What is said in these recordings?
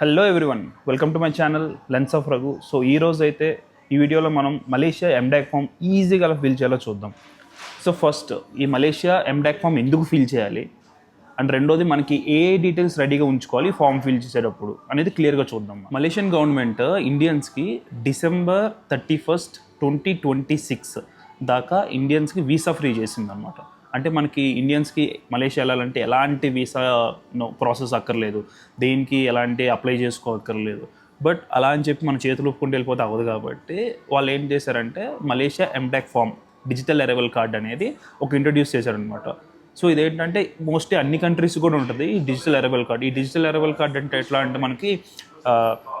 Hello everyone welcome to my channel lens of Raghu so ఈ రోజు అయితే ఈ వీడియోలో మనం మలేషియా ఎండాక్ ఫామ్ ఈజీగా ఎలా ఫిల్ చేయాలో చూద్దాం. సో ఫస్ట్ ఈ మలేషియా ఎండాక్ ఫామ్ ఎందుకు ఫిల్ చేయాలి? అండ్ రెండోది మనకి ఏ డీటెయిల్స్ రెడీగా ఉంచుకోవాలి ఫామ్ ఫిల్ చేసేటప్పుడు అనేది క్లియర్గా చూద్దాం. Malaysian government ఇండియన్స్కి December thirty first twenty twenty six దాకా ఇండియన్స్కి వీసా ఫ్రీ చేసిందనమాట అంటే మనకి ఇండియన్స్కి మలేషియా వెళ్ళాలంటే ఎలాంటి వీసా ప్రాసెస్ అక్కర్లేదు. దేనికి ఎలాంటి అప్లై చేసుకోక్కర్లేదు. బట్ అలా అని చెప్పి మన చేతులు ఒప్పుకుంటూ వెళ్ళిపోతే అవ్వదు కాబట్టి వాళ్ళు ఏం చేశారంటే Malaysia MDAC form digital arrival card అనేది ఒక ఇంట్రడ్యూస్ చేశారనమాట సో ఇదేంటంటే మోస్ట్లీ అన్ని కంట్రీస్ కూడా ఉంటుంది ఈ డిజిటల్ అరైవల్ కార్డ్. ఈ డిజిటల్ అరైవల్ కార్డ్ అంటే ఎట్లా అంటే మనకి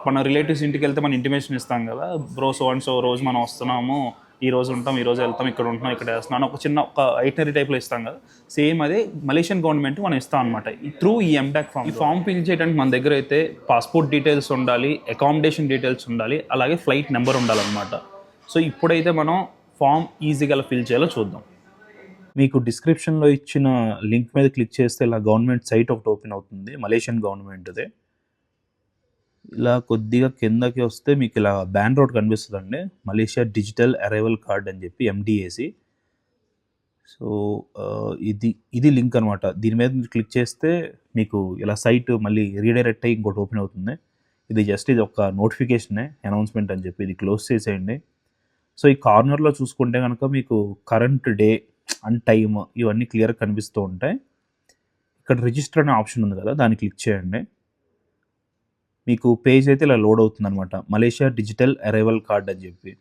మన రిలేటివ్స్ ఇంటికి వెళ్తే మనం ఇంటిమేషన్ ఇస్తాం కదా బ్రో సో అండ్ సో రోజు మనం వస్తున్నాము ఈ రోజు ఉంటాం ఈ రోజు వెళ్తాం ఇక్కడ ఉంటున్నాం ఇక్కడ వేస్తున్నాం ఒక చిన్న ఒక ఐటనరీ టైప్లో ఇస్తాం కదా. సేమ్ అదే మలేషియన్ గవర్నమెంట్ మనం ఇస్తాం అనమాట త్రూ ఈ ఎంటాక్ ఫామ్ ఈ ఫామ్ ఫిల్ చేయడానికి మన దగ్గర అయితే పాస్పోర్ట్ డీటెయిల్స్ ఉండాలి అకామిడేషన్ డీటెయిల్స్ ఉండాలి అలాగే ఫ్లైట్ నెంబర్ ఉండాలన్నమాట. సో ఇప్పుడైతే మనం ఫామ్ ఈజీగా ఫిల్ చేయాలో చూద్దాం. మీకు డిస్క్రిప్షన్లో ఇచ్చిన లింక్ మీద క్లిక్ చేస్తే ఇలా గవర్నమెంట్ సైట్ ఒకటి ఓపెన్ అవుతుంది మలేషియన్ గవర్నమెంట్దే ఇలా కొద్దిగా కిందకి వస్తే మీకు ఇలా బ్యాన్ రోడ్ కనిపిస్తుందండి. మలేషియా డిజిటల్ అరైవల్ కార్డ్ అని చెప్పి ఎండిఏసి సో ఇది ఇది లింక్ అనమాట దీని మీద మీరు క్లిక్ చేస్తే మీకు ఇలా సైట్ మళ్ళీ రీడైరెక్ట్ అయ్యి ఇంకోటి ఓపెన్ అవుతుంది. ఇది జస్ట్ ఇది ఒక నోటిఫికేషనే అనౌన్స్మెంట్ అని చెప్పి ఇది క్లోజ్ చేసేయండి. సో ఈ కార్నర్లో చూసుకుంటే కనుక మీకు కరెంట్ డే అండ్ టైమ్ ఇవన్నీ క్లియర్ కనిపిస్తూ ఉంటాయి. ఇక్కడ రిజిస్టర్ అనే ఆప్షన్ ఉంది కదా దాన్ని క్లిక్ చేయండి. మీకు పేజ్ అయితే ఇలా లోడ్ అవుతుంది అనమాట మలేషియా డిజిటల్ అరైవల్ కార్డ్ అని చెప్పి.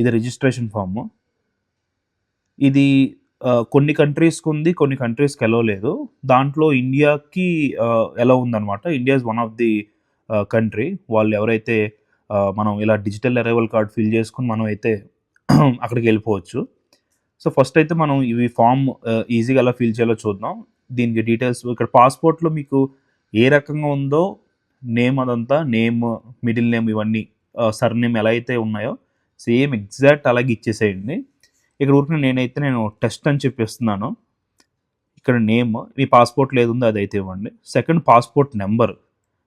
ఇది రిజిస్ట్రేషన్ ఫామ్ ఇది కొన్ని కంట్రీస్కి ఉంది కొన్ని కంట్రీస్కి ఎలా లేదు. దాంట్లో ఇండియాకి ఎలా ఉందన్నమాట. India is one of the country వాళ్ళు ఎవరైతే మనం ఇలా డిజిటల్ అరైవల్ కార్డ్ ఫిల్ చేసుకుని మనం అయితే అక్కడికి వెళ్ళిపోవచ్చు. సో ఫస్ట్ అయితే మనం ఇవి ఫామ్ ఈజీగా ఎలా ఫిల్ చేయాలో చూద్దాం. దీనికి డీటెయిల్స్ ఇక్కడ పాస్పోర్ట్లో మీకు ఏ రకంగా ఉందో నేమ్ అదంతా నేమ్ మిడిల్ నేమ్ ఇవన్నీ సర్ నేమ్ ఎలా అయితే ఉన్నాయో సేమ్ ఎగ్జాక్ట్ అలాగే ఇచ్చేసేయండి. ఇక్కడ ఊరికి నేనైతే నేను టెస్ట్ అని చెప్పిస్తున్నాను. ఇక్కడ నేమ్ మీ పాస్పోర్ట్ లేదుందో అదైతే అది అయితే ఇవ్వండి. సెకండ్ పాస్పోర్ట్ నెంబర్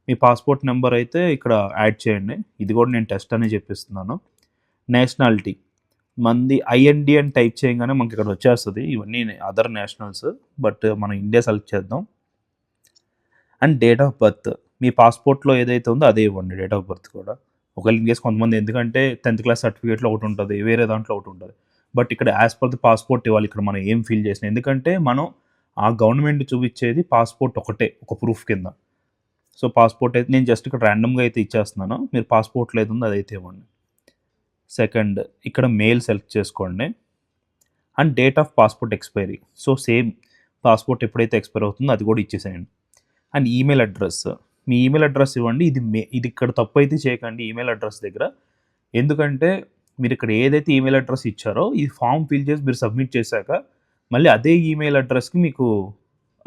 మీ పాస్పోర్ట్ నెంబర్ అయితే ఇక్కడ యాడ్ చేయండి. ఇది కూడా నేను టెస్ట్ అని చెప్పిస్తున్నాను. నేషనాలిటీ మంది ఐఎన్డి అని టైప్ చేయగానే మనకి ఇక్కడ వచ్చేస్తుంది. ఇవన్నీ అదర్ నేషనల్స్ బట్ మనం ఇండియా సెలెక్ట్ చేద్దాం. అండ్ డేట్ ఆఫ్ బర్త్ మీ పాస్పోర్ట్లో ఏదైతే ఉందో అదే ఇవ్వండి డేట్ ఆఫ్ బర్త్ కూడా. ఒకవేళ ఇన్ కేసు కొంతమంది ఎందుకంటే టెన్త్ క్లాస్ సర్టిఫికేట్లో ఒకటి ఉంటుంది వేరే దాంట్లో ఒకటి ఉంటుంది. బట్ ఇక్కడ యాజ్ పర్ ది పాస్పోర్ట్ ఇవ్వాలి ఇక్కడ మనం ఏం ఫీల్ చేసిన. ఎందుకంటే మనం ఆ గవర్నమెంట్ చూపించేది పాస్పోర్ట్ ఒకటే ఒక ప్రూఫ్ కింద. సో పాస్పోర్ట్ అయితే నేను జస్ట్ ఇక్కడ ర్యాండమ్గా అయితే ఇచ్చేస్తున్నాను. మీరు పాస్పోర్ట్లో ఏది ఉందో అదైతే ఇవ్వండి. సెకండ్ ఇక్కడ మెయిల్ సెలెక్ట్ చేసుకోండి. And date of passport expiry so same passport ఎప్పుడైతే ఎక్స్పైర్ అవుతుందో అది కూడా ఇచ్చేసేయండి. అండ్ ఈమెయిల్ అడ్రస్ మీ ఈమెయిల్ అడ్రస్ ఇవ్వండి. ఇది మే ఇది ఇక్కడ తప్పు అయితే చేయకండి ఈమెయిల్ అడ్రస్ దగ్గర. ఎందుకంటే మీరు ఇక్కడ ఏదైతే ఈమెయిల్ అడ్రస్ ఇచ్చారో ఈ ఫామ్ ఫిల్ చేసి మీరు సబ్మిట్ చేశాక మళ్ళీ అదే ఈమెయిల్ అడ్రస్కి మీకు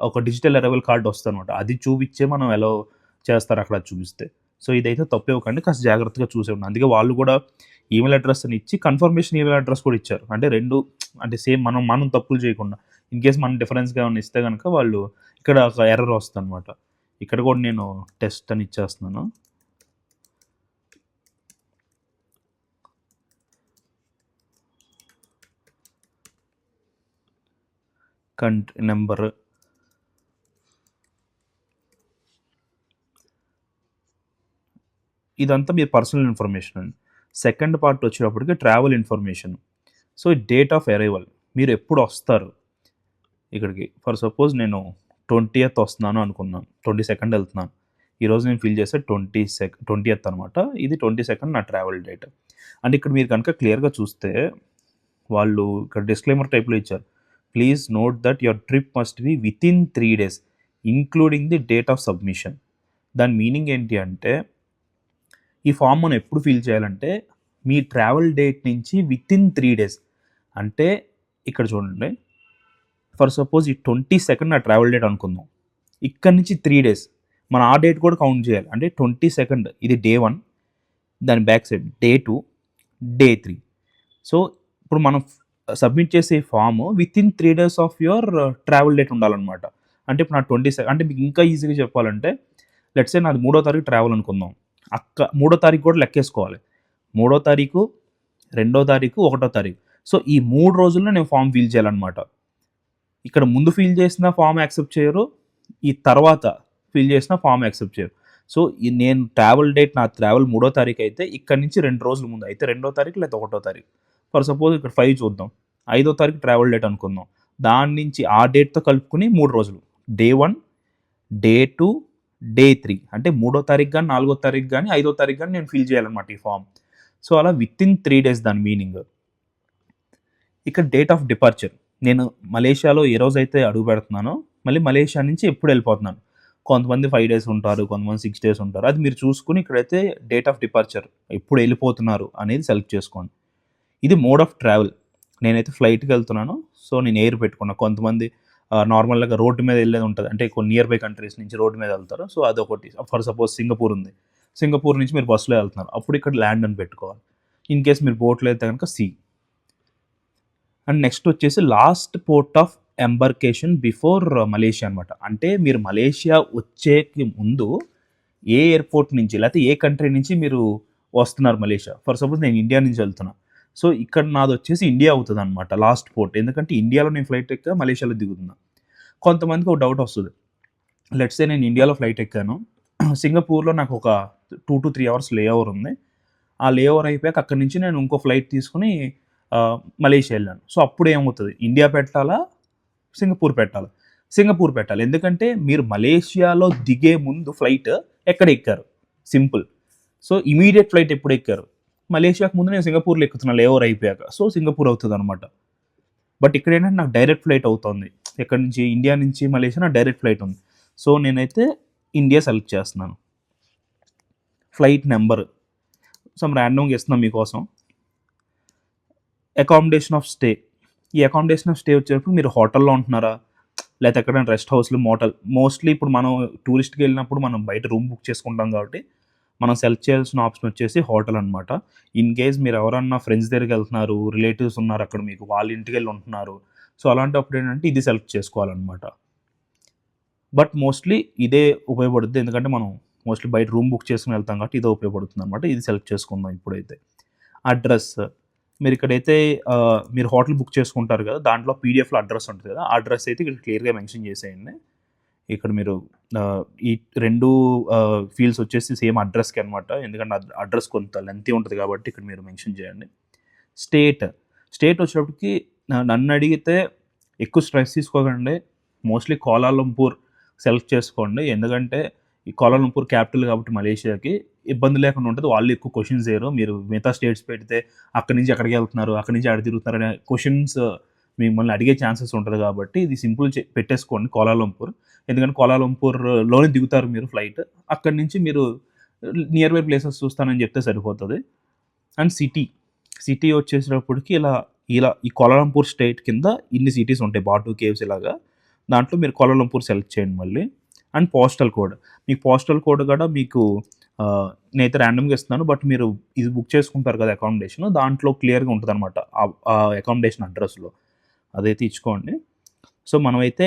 ఒక డిజిటల్ అరైవల్ కార్డ్ వస్తుందన్నమాట. అది చూపించే మనం ఎలా చేస్తారు అక్కడ చూపిస్తే. సో ఇదైతే తప్పు ఇవ్వకండి. కాస్త జాగ్రత్తగా చూసే ఉన్నాను అందుకే వాళ్ళు కూడా ఈమెయిల్ అడ్రస్ అని ఇచ్చి కన్ఫర్మేషన్ ఈమెయిల్ అడ్రస్ కూడా ఇచ్చారు. అంటే రెండు అంటే సేమ్ మనం మనం తప్పులు చేయకుండా. ఇన్ కేస్ మనం డిఫరెన్స్గా ఏమైనా ఇస్తే కనుక వాళ్ళు ఇక్కడ ఒక ఎర్రర్ వస్తుంది అనమాట ఇక్కడ కూడా నేను టెస్ట్ అని ఇచ్చేస్తున్నాను. Country number. ఇదంతా మీ పర్సనల్ ఇన్ఫర్మేషన్ అండి. సెకండ్ పార్ట్ వచ్చేటప్పటికి travel information. So date of arrival. మీరు ఎప్పుడు వస్తారు? ఇక్కడికి. ఫర్ సపోజ్ నేను ట్వంటీ ఎత్ వస్తున్నాను అనుకున్నాను. ట్వంటీ సెకండ్ వెళ్తున్నాను. ఈరోజు నేను ఫిల్ చేస్తే ట్వంటీ సెక్ ట్వంటీ ఎత్ అనమాట ఇది ట్వంటీ సెకండ్ నా ట్రావెల్ డేట్. అండ్ ఇక్కడ మీరు కనుక క్లియర్గా చూస్తే వాళ్ళు ఇక్కడ డిస్క్లైమర్ టైప్లో ఇచ్చారు. Please note that your trip must be within three days including the date of submission. దాని మీనింగ్ ఏంటి అంటే ఈ ఫామ్ మనం ఎప్పుడు ఫిల్ చేయాలంటే మీ ట్రావెల్ డేట్ నుంచి విత్ ఇన్ త్రీ డేస్. అంటే ఇక్కడ చూడండి. ఫర్ సపోజ్ ఈ ట్వంటీ సెకండ్ నా ట్రావెల్ డేట్ అనుకుందాం. ఇక్కడ నుంచి త్రీ డేస్ మన ఆ డేట్ కూడా కౌంట్ చేయాలి. అంటే ట్వంటీ సెకండ్ ఇది డే వన్ దాని back side day two day three so ఇప్పుడు మనం సబ్మిట్ చేసే form within three days of your travel date ఉండాలన్నమాట. అంటే ఇప్పుడు నా ట్వంటీ సెకండ్ అంటే మీకు ఇంకా ఈజీగా చెప్పాలంటే లెట్సే నాది మూడో తారీఖు ట్రావెల్ అనుకుందాం. అక్క మూడో తారీఖు కూడా లెక్కేసుకోవాలి. మూడో తారీఖు రెండో తారీఖు ఒకటో తారీఖు. సో ఈ మూడు రోజుల్లో నేను ఫామ్ ఫిల్ చేయాలన్నమాట. ఇక్కడ ముందు ఫిల్ చేసిన ఫామ్ యాక్సెప్ట్ చేయరు ఈ తర్వాత ఫిల్ చేసిన ఫామ్ యాక్సెప్ట్ చేయరు. సో ఈ నేను ట్రావెల్ డేట్ నా ట్రావెల్ మూడో తారీఖు అయితే ఇక్కడ నుంచి రెండు రోజుల ముందు అయితే రెండో తారీఖు లేదా ఒకటో తారీఖు. ఫర్ సపోజ్ ఇక్కడ ఫైవ్ చూద్దాం. ఐదో తారీఖు ట్రావెల్ డేట్ అనుకుందాం. దాని నుంచి ఆ డేట్తో కలుపుకుని మూడు రోజులు. Day one day two day three అంటే మూడో తారీఖు కానీ నాలుగో తారీఖు కానీ ఐదో తారీఖు కానీ నేను ఫిల్ చేయాలన్నమాట ఈ ఫామ్ సో అలా విత్ ఇన్ త్రీ డేస్ దాని మీనింగ్ ఇక్కడ డేట్ ఆఫ్ డిపార్చర్ నేను మలేషియాలో ఏ రోజైతే అడుగు పెడుతున్నానో మళ్ళీ మలేషియా నుంచి ఎప్పుడు వెళ్ళిపోతున్నాను. కొంతమంది ఫైవ్ డేస్ ఉంటారు కొంతమంది సిక్స్ డేస్ ఉంటారు. అది మీరు చూసుకుని ఇక్కడైతే డేట్ ఆఫ్ డిపార్చర్ ఎప్పుడు వెళ్ళిపోతున్నారు అనేది సెలెక్ట్ చేసుకోండి. ఇది మోడ్ ఆఫ్ ట్రావెల్ నేనైతే ఫ్లైట్కి వెళ్తున్నాను సో నేను ఎయిర్ పెట్టుకున్నా. కొంతమంది నార్మల్గా రోడ్డు మీద వెళ్ళేది ఉంటుంది. అంటే కొన్ని నియర్ బై కంట్రీస్ నుంచి రోడ్డు మీద వెళ్తారు. సో అదొకటి. ఫర్ సపోజ్ సింగపూర్ ఉంది. సింగపూర్ నుంచి మీరు బస్సులో వెళ్తున్నారు. అప్పుడు ఇక్కడ ల్యాండ్ అని పెట్టుకోవాలి. ఇన్ కేస్ మీరు బోట్లో అయితే కనుక సీ అండ్ నెక్స్ట్ వచ్చేసి last port of embarkation before Malaysia అనమాట అంటే మీరు మలేషియా వచ్చేకి ముందు ఏ ఎయిర్పోర్ట్ నుంచి లేకపోతే ఏ కంట్రీ నుంచి మీరు వస్తున్నారు మలేషియా? ఫర్ సపోజ్ నేను ఇండియా నుంచి వెళ్తున్నా. సో ఇక్కడ నాది వచ్చేసి ఇండియా అవుతుంది అనమాట లాస్ట్ పోర్ట్. ఎందుకంటే ఇండియాలో నేను ఫ్లైట్ ఎక్క మలేషియాలో దిగుతున్నా. కొంతమందికి ఒక డౌట్ వస్తుంది. లెట్సే నేను ఇండియాలో ఫ్లైట్ ఎక్కాను. సింగపూర్లో నాకు ఒక two to three hours layover ఉంది. ఆ లే ఓవర్ అయిపోయాక అక్కడి నుంచి నేను ఇంకో ఫ్లైట్ తీసుకుని మలేషియా వెళ్ళాను. సో అప్పుడు ఏమవుతుంది? ఇండియా పెట్టాలా? సింగపూర్ పెట్టాలా? సింగపూర్ పెట్టాలి. ఎందుకంటే మీరు మలేషియాలో దిగే ముందు ఫ్లైట్ ఎక్కడ ఎక్కారు? సింపుల్. సో ఇమీడియట్ ఫ్లైట్ ఎప్పుడు ఎక్కారు? మలేషియాకు ముందు నేను సింగపూర్లో ఎక్కుతున్నా లేఓవర్ అయిపోయాక. సో సింగపూర్ అవుతుంది అనమాట బట్ ఇక్కడ ఏంటంటే నాకు డైరెక్ట్ ఫ్లైట్ అవుతుంది. ఎక్కడి నుంచి? ఇండియా నుంచి మలేషియా నాకు డైరెక్ట్ ఫ్లైట్ ఉంది. సో నేనైతే ఇండియా సెలెక్ట్ చేస్తున్నాను. Flight number. సమ్ ర్యాండమ్గా ఇస్తున్నాం మీకోసం. అకామిడేషన్ ఆఫ్ స్టే ఈ అకామిడేషన్ ఆఫ్ స్టే వచ్చేటప్పుడు మీరు హోటల్లో ఉంటున్నారా? లేకపోతే ఎక్కడైనా రెస్ట్ హౌస్లు మోటల్ మోస్ట్లీ ఇప్పుడు మనం టూరిస్ట్కి వెళ్ళినప్పుడు మనం బయట రూమ్ బుక్ చేసుకుంటాం కాబట్టి మనం సెలెక్ట్ చేయాల్సిన ఆప్షన్ వచ్చేసి హోటల్ అనమాట ఇన్ కేస్ మీరు ఎవరన్నా ఫ్రెండ్స్ దగ్గరికి వెళ్తున్నారు రిలేటివ్స్ ఉన్నారు అక్కడ మీకు వాళ్ళ ఇంటికి వెళ్ళి ఉంటున్నారు. సో అలాంటప్పుడు ఏంటంటే ఇది సెలెక్ట్ చేసుకోవాలన్నమాట. బట్ మోస్ట్లీ ఇదే ఉపయోగపడుతుంది ఎందుకంటే మనం మోస్ట్లీ బయట రూమ్ బుక్ చేసుకుని వెళ్తాం కాబట్టి ఇదే ఉపయోగపడుతుంది అనమాట ఇది సెలెక్ట్ చేసుకుందాం ఇప్పుడైతే. అడ్రస్ మీరు ఇక్కడైతే మీరు హోటల్ బుక్ చేసుకుంటారు కదా దాంట్లో పీడిఎఫ్లో అడ్రస్ ఉంటుంది కదా ఆ అడ్రస్ అయితే ఇక్కడ క్లియర్గా మెన్షన్ చేసేయండి. ఇక్కడ మీరు ఈ రెండు ఫీల్డ్స్ వచ్చేసి సేమ్ అడ్రస్కి అనమాట ఎందుకంటే అడ్రస్ కొంత లెంతీ ఉంటుంది కాబట్టి ఇక్కడ మీరు మెన్షన్ చేయండి. స్టేట్ స్టేట్ వచ్చేటప్పటికి నన్ను అడిగితే ఎక్కువ స్ట్రెస్ తీసుకోకండి. మోస్ట్లీ కోలాలంపూర్ సెలెక్ట్ చేసుకోండి. ఎందుకంటే ఈ కోలాలంపూర్ క్యాపిటల్ కాబట్టి మలేషియాకి ఇబ్బంది లేకుండా ఉంటుంది. వాళ్ళు ఎక్కువ క్వశ్చన్స్ చేయరు. మీరు మిగతా స్టేట్స్ పెడితే అక్కడి నుంచి ఎక్కడికి వెళ్తున్నారు అక్కడి నుంచి ఎక్కడ తిరుగుతున్నారు అనే క్వశ్చన్స్ మిమ్మల్ని అడిగే ఛాన్సెస్ ఉంటుంది కాబట్టి ఇది సింపుల్ పెట్టేసుకోండి కోలాలంపూర్. ఎందుకంటే కోలాలంపూర్లోనే దిగుతారు మీరు ఫ్లైట్ అక్కడి నుంచి మీరు నియర్ బై ప్లేసెస్ చూస్తానని చెప్తే సరిపోతుంది. అండ్ సిటీ సిటీ వచ్చేసేటప్పటికి ఇలా ఇలా ఈ కోలాలంపూర్ స్టేట్ కింద ఇన్ని సిటీస్ ఉంటాయి. బాటు కేవ్స్ ఇలాగా. దాంట్లో మీరు కోలాలంపూర్ సెలెక్ట్ చేయండి మళ్ళీ. And postal code. మీకు పోస్టల్ కోడ్ కూడా మీకు నేనైతే ర్యాండమ్గా ఇస్తున్నాను బట్ మీరు ఇది బుక్ చేసుకుంటారు కదా అకామిడేషన్ దాంట్లో క్లియర్గా ఉంటుంది అనమాట అకామిడేషన్ అడ్రస్లో. అదైతే ఇచ్చుకోండి సో మనమైతే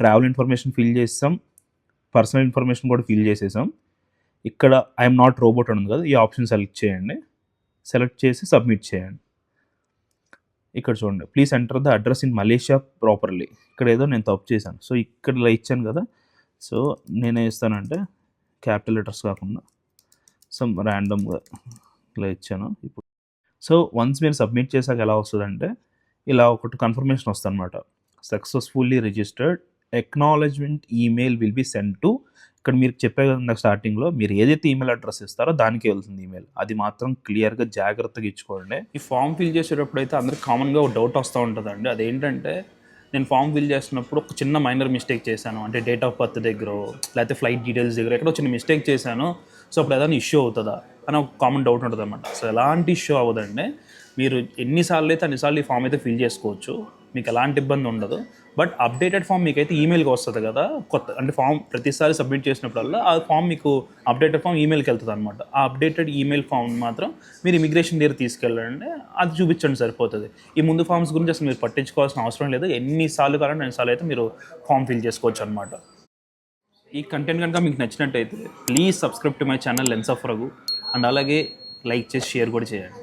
ట్రావెల్ ఇన్ఫర్మేషన్ ఫిల్ చేసాం పర్సనల్ ఇన్ఫర్మేషన్ కూడా ఫిల్ చేసేసాం. ఇక్కడ ఐఎమ్ నాట్ రోబోట్ అని ఉంది కదా ఈ ఆప్షన్ సెలెక్ట్ చేయండి. సెలెక్ట్ చేసి సబ్మిట్ చేయండి. ఇక్కడ చూడండి please enter the address in Malaysia properly. ఇక్కడ ఏదో నేను తప్పు చేశాను. సో ఇక్కడ ఇలా ఇచ్చాను కదా సో నేనే ఇస్తానంటే క్యాపిటల్ లెటర్స్ కాకుండా సమ్ ర్యాండమ్గా ఇలా ఇచ్చాను. ఇప్పుడు సో వన్స్ మీరు సబ్మిట్ చేశాక ఎలా వస్తుందంటే ఇలా ఒకటి కన్ఫర్మేషన్ వస్తుందన్నమాట. Successfully registered acknowledgement email will be send to ఇక్కడ మీరు చెప్పే కదా స్టార్టింగ్లో మీరు ఏదైతే ఈమెయిల్ అడ్రస్ ఇస్తారో దానికి వెళ్తుంది ఈమెయిల్. అది మాత్రం క్లియర్గా జాగ్రత్తగా ఇచ్చుకోండి. ఈ ఫామ్ ఫిల్ చేసేటప్పుడు అయితే అందరికి కామన్గా ఒక డౌట్ వస్తూ ఉంటుందండి. అదేంటంటే నేను ఫామ్ ఫిల్ చేస్తున్నప్పుడు ఒక చిన్న మైనర్ మిస్టేక్ చేశాను. అంటే డేట్ ఆఫ్ బర్త్ దగ్గర లేకపోతే ఫ్లైట్ డీటెయిల్స్ దగ్గర ఎక్కడో చిన్న మిస్టేక్ చేశాను. సో అప్పుడు ఏదైనా ఇష్యూ అవుతుందా? అని ఒక కామన్ డౌట్ ఉంటుంది అనమాట సో ఎలాంటి ఇష్యూ అవ్వదండి మీరు ఎన్నిసార్లు అయితే అన్నిసార్లు ఈ ఫామ్ అయితే ఫిల్ చేసుకోవచ్చు. మీకు ఎలాంటి ఇబ్బంది ఉండదు. బట్ అప్డేటెడ్ ఫామ్ మీకు అయితే ఈమెయిల్కి వస్తుంది కదా. కొత్త అంటే ఫామ్ ప్రతిసారి సబ్మిట్ చేసినప్పుడల్లా ఆ ఫామ్ మీకు అప్డేటెడ్ ఫామ్ ఈమెయిల్కి వెళ్తుంది అనమాట ఆ అప్డేటెడ్ ఈమెయిల్ ఫామ్ మాత్రం మీరు ఇమిగ్రేషన్ దగ్గర తీసుకెళ్ళండి. అది చూపించండి సరిపోతుంది. ఈ ముందు ఫామ్స్ గురించి అసలు మీరు పట్టించుకోవాల్సిన అవసరం లేదు. ఎన్నిసార్లు కావాలంటే ఎన్నిసార్లు అయితే మీరు ఫామ్ ఫిల్ చేసుకోవచ్చు అనమాట ఈ కంటెంట్ కనుక మీకు నచ్చినట్టయితే please subscribe to my channel lens of Raghu. And అలాగే లైక్ చేసి షేర్ కూడా చేయండి.